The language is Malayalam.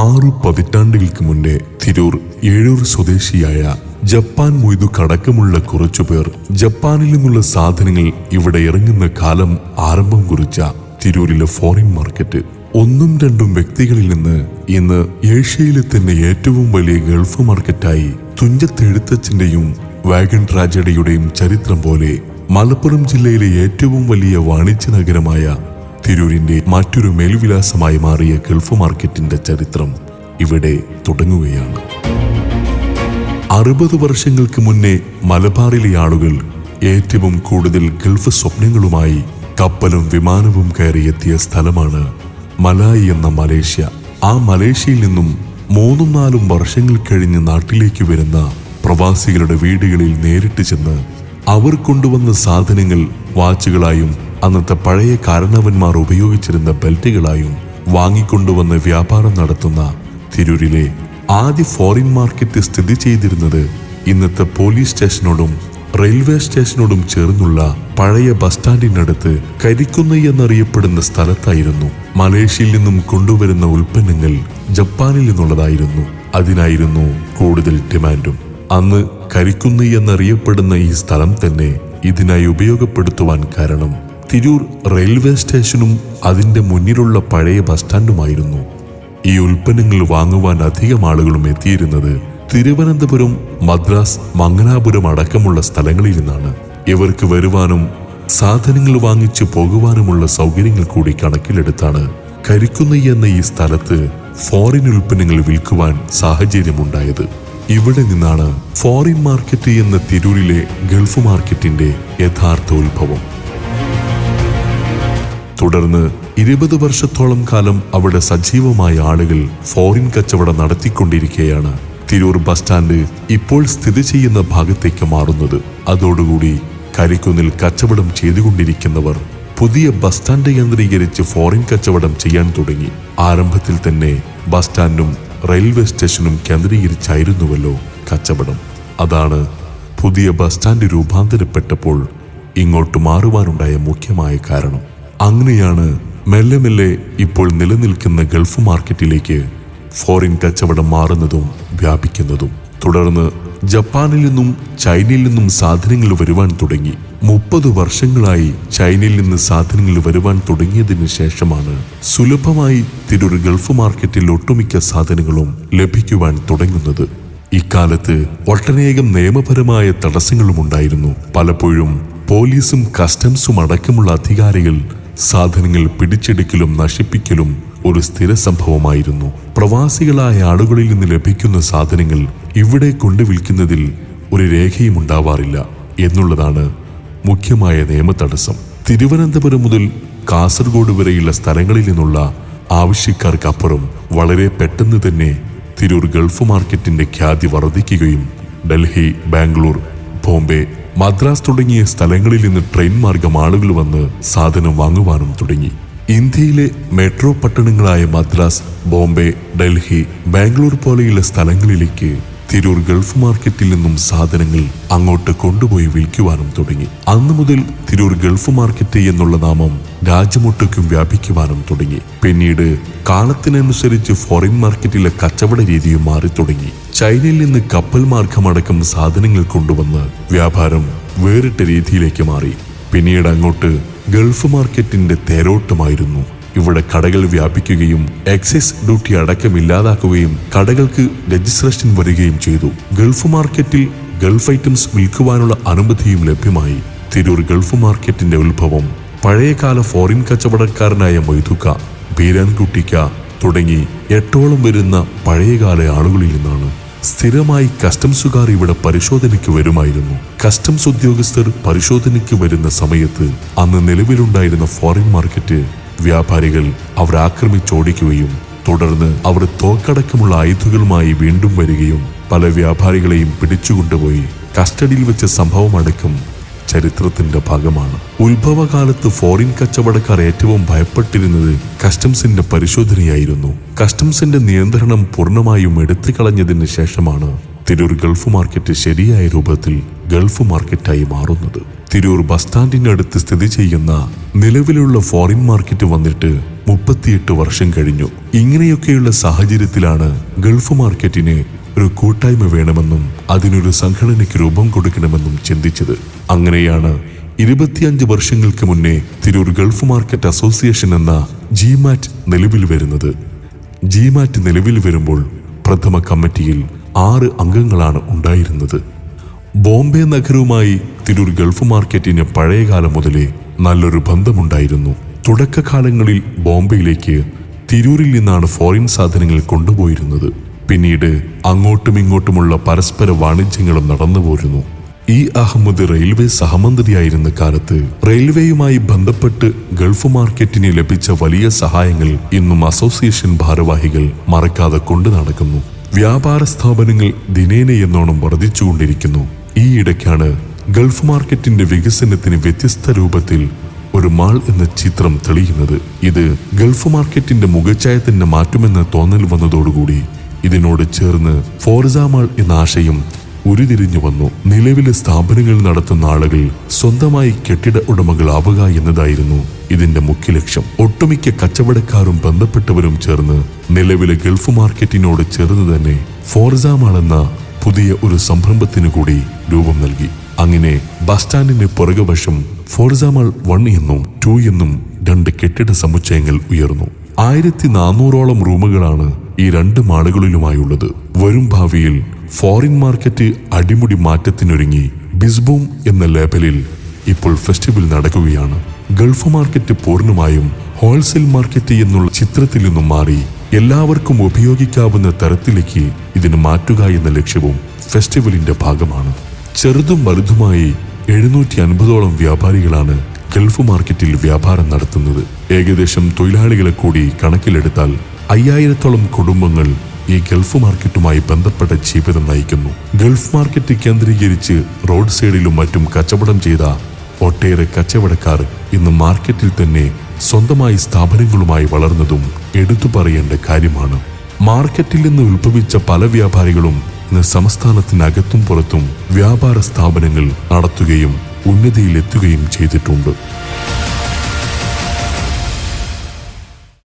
ആറു പതിറ്റാണ്ടുകൾക്ക് മുന്നേ തിരൂർ ഏഴൂർ സ്വദേശിയായ ജപ്പാൻ മൊയ്തു കടക്കമുള്ള കുറച്ചുപേർ ജപ്പാനിൽ നിന്നുള്ള സാധനങ്ങൾ ഇവിടെ ഇറങ്ങുന്ന കാലം ആരംഭം കുറിച്ച തിരൂരിലെ ഫോറിൻ മാർക്കറ്റ്. ഒന്നും രണ്ടും വ്യക്തികളിൽ നിന്ന് ഇന്ന് ഏഷ്യയിലെ തന്നെ ഏറ്റവും വലിയ ഗൾഫ് മാർക്കറ്റായി തുഞ്ചത്തെഴുത്തച്ഛന്റെയും വാഗൻ ട്രാജഡിയുടെയും ചരിത്രം പോലെ മലപ്പുറം ജില്ലയിലെ ഏറ്റവും വലിയ വാണിജ്യ നഗരമായ തിരൂരിന്റെ മറ്റൊരു മേൽവിലാസമായി മാറിയ ഗൾഫ് മാർക്കറ്റിന്റെ ചരിത്രം ഇവിടെ തുടങ്ങുകയാണ്. അറുപത് വർഷങ്ങൾക്ക് മുന്നേ മലബാറിലെ ആളുകൾ ഏറ്റവും കൂടുതൽ ഗൾഫ് സ്വപ്നങ്ങളുമായി കപ്പലും വിമാനവും കയറിയെത്തിയ സ്ഥലമാണ് മലായി എന്ന മലേഷ്യ. ആ മലേഷ്യയിൽ നിന്നും മൂന്നും നാലും വർഷങ്ങൾ കഴിഞ്ഞ് നാട്ടിലേക്ക് വരുന്ന പ്രവാസികളുടെ വീടുകളിൽ നേരിട്ട് ചെന്ന് അവർ കൊണ്ടുവന്ന സാധനങ്ങൾ വാച്ചുകളായും അന്നത്തെ പഴയ കാരണവന്മാർ ഉപയോഗിച്ചിരുന്ന ബെൽറ്റുകളായും വാങ്ങിക്കൊണ്ടുവന്ന് വ്യാപാരം നടത്തുന്ന തിരൂരിലെ ആദ്യ ഫോറിൻ മാർക്കറ്റ് സ്ഥിതി ചെയ്തിരുന്നത് ഇന്നത്തെ പോലീസ് സ്റ്റേഷനോടും റെയിൽവേ സ്റ്റേഷനോടും ചേർന്നുള്ള പഴയ ബസ് സ്റ്റാൻഡിനടുത്ത് കരിക്കുന്ന എന്നറിയപ്പെടുന്ന സ്ഥലത്തായിരുന്നു മലേഷ്യയിൽ നിന്നും കൊണ്ടുവരുന്ന ഉൽപ്പന്നങ്ങൾ ജപ്പാനിൽ നിന്നുള്ളതായിരുന്നു. അതിനായിരുന്നു കൂടുതൽ ഡിമാൻഡും. അന്ന് കരിക്കുന്ന എന്നറിയപ്പെടുന്ന ഈ സ്ഥലം തന്നെ ഇതിനായി ഉപയോഗപ്പെടുത്തുവാൻ കാരണം തിരൂർ റെയിൽവേ സ്റ്റേഷനും അതിന്റെ മുന്നിലുള്ള പഴയ ബസ് സ്റ്റാൻഡുമായിരുന്നു. ഈ ഉൽപ്പന്നങ്ങൾ വാങ്ങുവാൻ അധികം ആളുകളും എത്തിയിരുന്നത് തിരുവനന്തപുരം മദ്രാസ് മംഗലാപുരം അടക്കമുള്ള സ്ഥലങ്ങളിൽ നിന്നാണ്. ഇവർക്ക് വരുവാനും സാധനങ്ങൾ വാങ്ങിച്ചു പോകുവാനുമുള്ള സൗകര്യങ്ങൾ കൂടി കണക്കിലെടുത്താണ്. കരിക്കുന്നൈ എന്ന ഈ സ്ഥലത്ത് ഫോറിൻ ഉൽപ്പന്നങ്ങൾ വിൽക്കുവാൻ സാഹചര്യമുണ്ടായത്. ഇവിടെ നിന്നാണ് ഫോറിൻ മാർക്കറ്റ് എന്ന തിരൂരിലെ ഗൾഫ് മാർക്കറ്റിന്റെ യഥാർത്ഥ ഉത്ഭവം. തുടർന്ന് ഇരുപത് വർഷത്തോളം കാലം അവിടെ സജീവമായ ആളുകൾ ഫോറിൻ കച്ചവടം നടത്തിക്കൊണ്ടിരിക്കുകയാണ് തിരൂർ ബസ് സ്റ്റാൻഡ് ഇപ്പോൾ സ്ഥിതി ചെയ്യുന്ന ഭാഗത്തേക്ക് മാറുന്നത്. അതോടുകൂടി കരിക്കുന്നിൽ കച്ചവടം ചെയ്തുകൊണ്ടിരിക്കുന്നവർ പുതിയ ബസ് സ്റ്റാൻഡ് കേന്ദ്രീകരിച്ച് ഫോറിൻ കച്ചവടം ചെയ്യാൻ തുടങ്ങി. ആരംഭത്തിൽ തന്നെ ബസ് സ്റ്റാൻഡും റെയിൽവേ സ്റ്റേഷനും കേന്ദ്രീകരിച്ചായിരുന്നുവല്ലോ കച്ചവടം. അതാണ് പുതിയ ബസ് സ്റ്റാൻഡ് രൂപാന്തരപ്പെട്ടപ്പോൾ ഇങ്ങോട്ട് മാറുവാനുണ്ടായ മുഖ്യമായ കാരണം. അങ്ങനെയാണ് മെല്ലെ മെല്ലെ ഇപ്പോൾ നിലനിൽക്കുന്ന ഗൾഫ് മാർക്കറ്റിലേക്ക് ഫോറിൻ കച്ചവടം മാറുന്നതും വ്യാപിക്കുന്നതും. തുടർന്ന് ജപ്പാനിൽ നിന്നും ചൈനയിൽ നിന്നും സാധനങ്ങൾ വരുവാൻ തുടങ്ങി. മുപ്പത് വർഷങ്ങളായി ചൈനയിൽ നിന്ന് സാധനങ്ങൾ വരുവാൻ തുടങ്ങിയതിനു ശേഷമാണ് സുലഭമായി തിരൂർ ഗൾഫ് മാർക്കറ്റിൽ ഒട്ടുമിക്ക സാധനങ്ങളും ലഭിക്കുവാൻ തുടങ്ങുന്നത്. ഇക്കാലത്ത് ഒട്ടനേകം നിയമപരമായ തടസ്സങ്ങളും ഉണ്ടായിരുന്നു പലപ്പോഴും പോലീസും കസ്റ്റംസും അടക്കമുള്ള അധികാരികൾ സാധനങ്ങൾ പിടിച്ചെടുക്കലും നശിപ്പിക്കലും ഒരു സ്ഥിര സംഭവമായിരുന്നു. പ്രവാസികളായ ആളുകളിൽ നിന്ന് ലഭിക്കുന്ന സാധനങ്ങൾ ഇവിടെ കൊണ്ടു വിൽക്കുന്നതിൽ ഒരു രേഖയും ഉണ്ടാവാറില്ല എന്നുള്ളതാണ് മുഖ്യമായ നിയമ തടസ്സം തിരുവനന്തപുരം മുതൽ കാസർഗോഡ് വരെയുള്ള സ്ഥലങ്ങളിൽ നിന്നുള്ള ആവശ്യക്കാർക്കപ്പുറം വളരെ പെട്ടെന്ന് തന്നെ തിരൂർ ഗൾഫ് മാർക്കറ്റിന്റെ ഖ്യാതി വർദ്ധിക്കുകയും ഡൽഹി ബാംഗ്ലൂർ ബോംബെ മദ്രാസ് തുടങ്ങിയ സ്ഥലങ്ങളിൽ നിന്ന് ട്രെയിൻ മാർഗം ആളുകൾ വന്ന് സാധനം വാങ്ങുവാനും തുടങ്ങി. ഇന്ത്യയിലെ മെട്രോ പട്ടണങ്ങളായ മദ്രാസ് ബോംബെ ഡൽഹി ബാംഗ്ലൂർ പോലെയുള്ള സ്ഥലങ്ങളിലേക്ക് തിരൂർ ഗൾഫ് മാർക്കറ്റിൽ നിന്നും സാധനങ്ങൾ അങ്ങോട്ട് കൊണ്ടുപോയി വിൽക്കുവാനും തുടങ്ങി. അന്നു മുതൽ തിരൂർ ഗൾഫ് മാർക്കറ്റ് എന്നുള്ള നാമം രാജ്യമൊട്ടുക്കും വ്യാപിക്കുവാനും തുടങ്ങി. പിന്നീട് കാലത്തിനനുസരിച്ച് ഫോറിൻ മാർക്കറ്റിലെ കച്ചവട രീതിയും മാറി തുടങ്ങി ചൈനയിൽ നിന്ന് കപ്പൽ മാർഗമടക്കം സാധനങ്ങൾ കൊണ്ടുവന്ന് വ്യാപാരം വേറിട്ട രീതിയിലേക്ക് മാറി. പിന്നീട് അങ്ങോട്ട് ഗൾഫ് മാർക്കറ്റിന്റെ തേരോട്ടമായിരുന്നു. ഇവിടെ കടകൾ വ്യാപിക്കുകയും എക്സൈസ് ഡ്യൂട്ടി അടക്കം ഇല്ലാതാക്കുകയും കടകൾക്ക് രജിസ്ട്രേഷൻ വരികയും ചെയ്തു. ഗൾഫ് മാർക്കറ്റിൽ ഗൾഫ് ഐറ്റംസ് വിൽക്കുവാനുള്ള അനുമതിയും ലഭ്യമായി. തിരൂർ ഗൾഫ് മാർക്കറ്റിന്റെ ഉത്ഭവം പഴയകാല ഫോറിൻ കച്ചവടക്കാരനായ മൊയ്തുക്ക ബീരാൻകുട്ടിക്ക തുടങ്ങി എട്ടോളം വരുന്ന പഴയകാല ആളുകളിൽ നിന്നാണ് സ്ഥിരമായി കസ്റ്റംസുകാർ ഇവിടെ പരിശോധനയ്ക്ക് വരുമായിരുന്നു. കസ്റ്റംസ് ഉദ്യോഗസ്ഥർ പരിശോധനയ്ക്ക് വരുന്ന സമയത്ത് അന്ന് നിലവിലുണ്ടായിരുന്ന ഫോറിൻ മാർക്കറ്റ് വ്യാപാരികൾ അവർ ആക്രമിച്ചോടിക്കുകയും തുടർന്ന് അവർ തോക്കടക്കമുള്ള ആയുധങ്ങളുമായി വീണ്ടും വരികയും പല വ്യാപാരികളെയും പിടിച്ചുകൊണ്ടുപോയി. കസ്റ്റഡിയിൽ വെച്ച സംഭവമടക്കം ചരിത്രത്തിന്റെ ഭാഗമാണ്. ഉത്ഭവകാലത്ത് ഫോറിൻ കച്ചവടക്കാർ ഏറ്റവും ഭയപ്പെട്ടിരുന്നത് കസ്റ്റംസിന്റെ പരിശോധനയായിരുന്നു. കസ്റ്റംസിന്റെ നിയന്ത്രണം പൂർണമായും എടുത്തു കളഞ്ഞതിന് ശേഷമാണ് തിരൂർ ഗൾഫ് മാർക്കറ്റ് ശരിയായ രൂപത്തിൽ ഗൾഫ് മാർക്കറ്റായി മാറുന്നത്. തിരൂർ ബസ് സ്റ്റാൻഡിനടുത്ത് സ്ഥിതി ചെയ്യുന്ന നിലവിലുള്ള ഫോറിൻ മാർക്കറ്റ് വന്നിട്ട് മുപ്പത്തിയെട്ട് വർഷം കഴിഞ്ഞു. ഇങ്ങനെയൊക്കെയുള്ള സാഹചര്യത്തിലാണ് ഗൾഫ് മാർക്കറ്റിന് ഒരു കൂട്ടായ്മ വേണമെന്നും അതിനൊരു സംഘടനയ്ക്ക് രൂപം കൊടുക്കണമെന്നും ചിന്തിച്ചത്. അങ്ങനെയാണ് ഇരുപത്തിയഞ്ച് വർഷങ്ങൾക്ക് മുന്നേ തിരൂർ ഗൾഫ് മാർക്കറ്റ് അസോസിയേഷൻ എന്ന ജിമാറ്റ് നിലവിൽ വരുന്നത്. ജിമാറ്റ് നിലവിൽ വരുമ്പോൾ പ്രഥമ കമ്മിറ്റിയിൽ ആറ് അംഗങ്ങളാണ് ഉണ്ടായിരുന്നത്. ബോംബെ നഗരവുമായി തിരൂർ ഗൾഫ് മാർക്കറ്റിന് പഴയകാലം മുതലേ നല്ലൊരു ബന്ധമുണ്ടായിരുന്നു. തുടക്കകാലങ്ങളിൽ ബോംബെയിലേക്ക് തിരൂരിൽ നിന്നാണ് ഫോറിൻ സാധനങ്ങൾ കൊണ്ടുപോയിരുന്നത്. പിന്നീട് അങ്ങോട്ടും ഇങ്ങോട്ടുമുള്ള പരസ്പര വാണിജ്യങ്ങളും നടന്നുപോരുന്നു ഈ അഹമ്മദ് റെയിൽവേ സഹമന്ത്രിയായിരുന്ന കാലത്ത് റെയിൽവേയുമായി ബന്ധപ്പെട്ട് ഗൾഫ് മാർക്കറ്റിന് ലഭിച്ച വലിയ സഹായങ്ങൾ ഇന്നും അസോസിയേഷൻ ഭാരവാഹികൾ മറക്കാതെ കൊണ്ടു നടക്കുന്നു. വ്യാപാര സ്ഥാപനങ്ങൾ ദിനേന എന്നോണം വർദ്ധിച്ചുകൊണ്ടിരിക്കുന്നു. ഇടയ്ക്കാണ് ഗൾഫ് മാർക്കറ്റിന്റെ വികസനത്തിന് വ്യത്യസ്ത രൂപത്തിൽ ഒരു മാൾ എന്ന ചിത്രം തെളിയുന്നത്. ഇത് ഗൾഫ് മാർക്കറ്റിന്റെ മുഖച്ഛായ തന്നെ മാറ്റുമെന്ന തോന്നൽ വന്നതോടുകൂടി ഇതിനോട് ചേർന്ന് ഫോർസാമാൾ എന്ന ആശയം ഉരുതിരിഞ്ഞു വന്നു നിലവിലെ സ്ഥാപനങ്ങൾ നടത്തുന്ന ആളുകൾ സ്വന്തമായി കെട്ടിട ഉടമകളാവുക എന്നതായിരുന്നു ഇതിന്റെ മുഖ്യ ലക്ഷ്യം. ഒട്ടുമിക്ക കച്ചവടക്കാരും ബന്ധപ്പെട്ടവരും ചേർന്ന് നിലവിലെ ഗൾഫ് മാർക്കറ്റിനോട് ചേർന്ന് തന്നെ ഫോർസാമാളെന്ന പുതിയ ഒരു സംരംഭത്തിനു കൂടി രൂപം നൽകി. അങ്ങനെ ബസ് സ്റ്റാൻഡിന്റെ പുറകുവശം ഫോർസാമൾ വൺ എന്നും ടു എന്നും രണ്ട് കെട്ടിട സമുച്ചയങ്ങൾ ഉയർന്നു. ആയിരത്തി നാനൂറോളം റൂമുകളാണ് ഈ രണ്ട് മാളുകളിലുമായുള്ളത് വരും ഭാവിയിൽ ഫോറിൻ മാർക്കറ്റ് അടിമുടി മാറ്റത്തിനൊരുങ്ങി ബിസ്ബൂം എന്ന ലേബലിൽ ഇപ്പോൾ ഫെസ്റ്റിവൽ നടക്കുകയാണ്. ഗൾഫ് മാർക്കറ്റ് പൂർണമായും ഹോൾസെയിൽ മാർക്കറ്റ് എന്നുള്ള ചിത്രത്തിൽ നിന്നും മാറി എല്ലാവർക്കും ഉപയോഗിക്കാവുന്ന തരത്തിലേക്ക് ഇതിന് മാറ്റുക എന്ന ലക്ഷ്യവും ഫെസ്റ്റിവലിന്റെ ഭാഗമാണ്. ചെറുതും വലുതുമായി എഴുന്നൂറ്റി അൻപതോളം വ്യാപാരികളാണ് ഗൾഫ് മാർക്കറ്റിൽ വ്യാപാരം നടത്തുന്നത്. ഏകദേശം തൊഴിലാളികളെ കൂടി കണക്കിലെടുത്താൽ അയ്യായിരത്തോളം കുടുംബങ്ങൾ ഈ ഗൾഫ് മാർക്കറ്റുമായി ബന്ധപ്പെട്ട ജീവിതം നയിക്കുന്നു. ഗൾഫ് മാർക്കറ്റ് കേന്ദ്രീകരിച്ച് റോഡ് സൈഡിലും മറ്റും കച്ചവടം ചെയ്ത ഒട്ടേറെ കച്ചവടക്കാർ ഇന്ന് മാർക്കറ്റിൽ തന്നെ സ്വന്തമായി സ്ഥാപനങ്ങളുമായി വളർന്നതും എടുത്തു പറയേണ്ട കാര്യമാണ്. മാർക്കറ്റിൽ നിന്ന് ഉത്ഭവിച്ച പല വ്യാപാരികളും ഇന്ന് സംസ്ഥാനത്തിനകത്തും പുറത്തും വ്യാപാര സ്ഥാപനങ്ങൾ നടത്തുകയും ഉന്നതിയിലെത്തുകയും ചെയ്തിട്ടുണ്ട്.